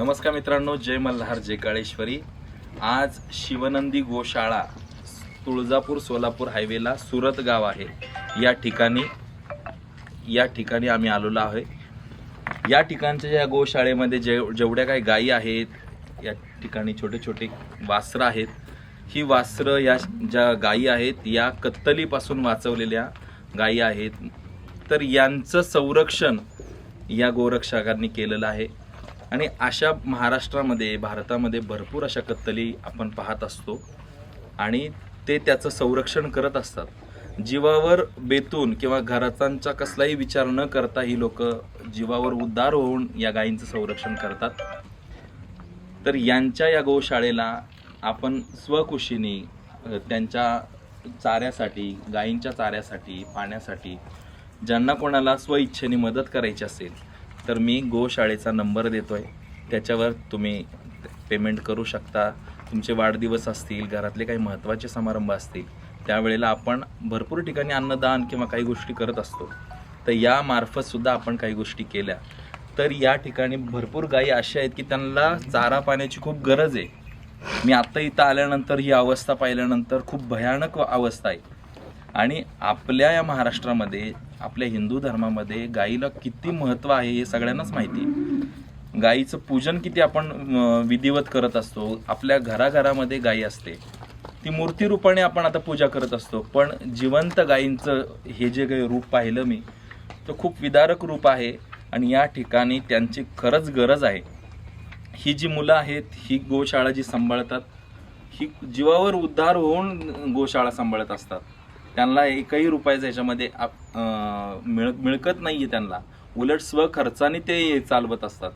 नमस्कार मित्रांनो जय मल्हार जय काळेश्वरी. आज शिवनंदी गोशाळा तुळजापूर सोलापूर हायवेला सुरत गाव आहे. या ठिकाणी या ठिकाणी आम्ही आलेलो आहे. या ठिकाणच्या या गोशाळेमध्ये जे जेवढ्या काही गायी आहेत या ठिकाणी छोटे छोटे वासरं आहेत. ही वासरं या ज्या गायी आहेत या कत्तलीपासून वाचवलेल्या गायी आहेत. तर यांचं संरक्षण या गोरक्षकांनी केलेलं आहे. आणि अशा महाराष्ट्रामध्ये भारतामध्ये भरपूर अशा कत्तली आपण पाहत असतो. आणि ते त्याचं संरक्षण करत असतात. जीवावर बेतून किंवा घराचांचा कसलाही विचार न करता ही लोक जीवावर उद्धार होऊन या गायींचं संरक्षण करतात. तर यांच्या या गोशाळेला आपण स्वकुशीने त्यांच्या चाऱ्यासाठी गायींच्या चाऱ्यासाठी पाण्यासाठी ज्यांना कोणाला स्वइच्छेने मदत करायची असेल तर मी गोशाळेचा नंबर देतो आहे त्याच्यावर तुम्ही पेमेंट करू शकता. तुमचे वाढदिवस असतील घरातले काही महत्त्वाचे समारंभ असतील त्यावेळेला आपण भरपूर ठिकाणी अन्नदान किंवा काही गोष्टी करत असतो. तर यामार्फतसुद्धा आपण काही गोष्टी केल्या. तर या ठिकाणी भरपूर गायी अशा आहेत की त्यांना चारा पाण्याची खूप गरज आहे. मी आत्ता इथं आल्यानंतर ही अवस्था पाहिल्यानंतर खूप भयानक अवस्था आहे. आणि आपल्या या महाराष्ट्रामध्ये आपल्या हिंदू धर्मामध्ये गाईला किती महत्त्व आहे हे सगळ्यांनाच माहिती आहे. गाईचं पूजन किती आपण विधिवत करत असतो आपल्या घराघरामध्ये गाई असते ती मूर्तीरूपाने आपण आता पूजा करत असतो पण जिवंत गायींचं हे जे काही रूप पाहिलं मी तर खूप विदारक रूप आहे आणि या ठिकाणी त्यांची खरंच गरज आहे. ही जी मुलं आहेत ही गोशाळा जी सांभाळतात ही जीवावर उद्धार होऊन गोशाळा सांभाळत असतात. त्यांना एकही रुपयाचं ह्याच्यामध्ये आप- मिळ मिळकत नाही आहे त्यांना. उलट स्वखर्चाने ते चालवत असतात.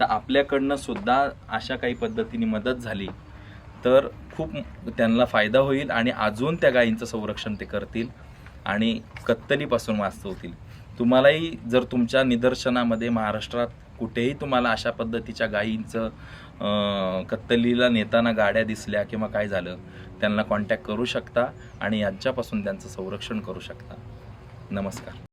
तर आपल्याकडनं सुद्धा अशा काही पद्धतीने मदत झाली तर खूप त्यांना फायदा होईल आणि अजून त्या गायींचं संरक्षण ते करतील आणि कत्तलीपासून वाचवतील. तुम्हालाही जर तुमच्या निदर्शनामध्ये महाराष्ट्रात कुठेही तुम्हाला अशा पद्धतीच्या गायींचं कत्तलीला नेताना गाड्या दिसल्या किंवा काय झालं त्यांना कॉन्टॅक्ट करू शकता आणि यांच्यापासून त्यांचं संरक्षण करू शकता. नमस्कार.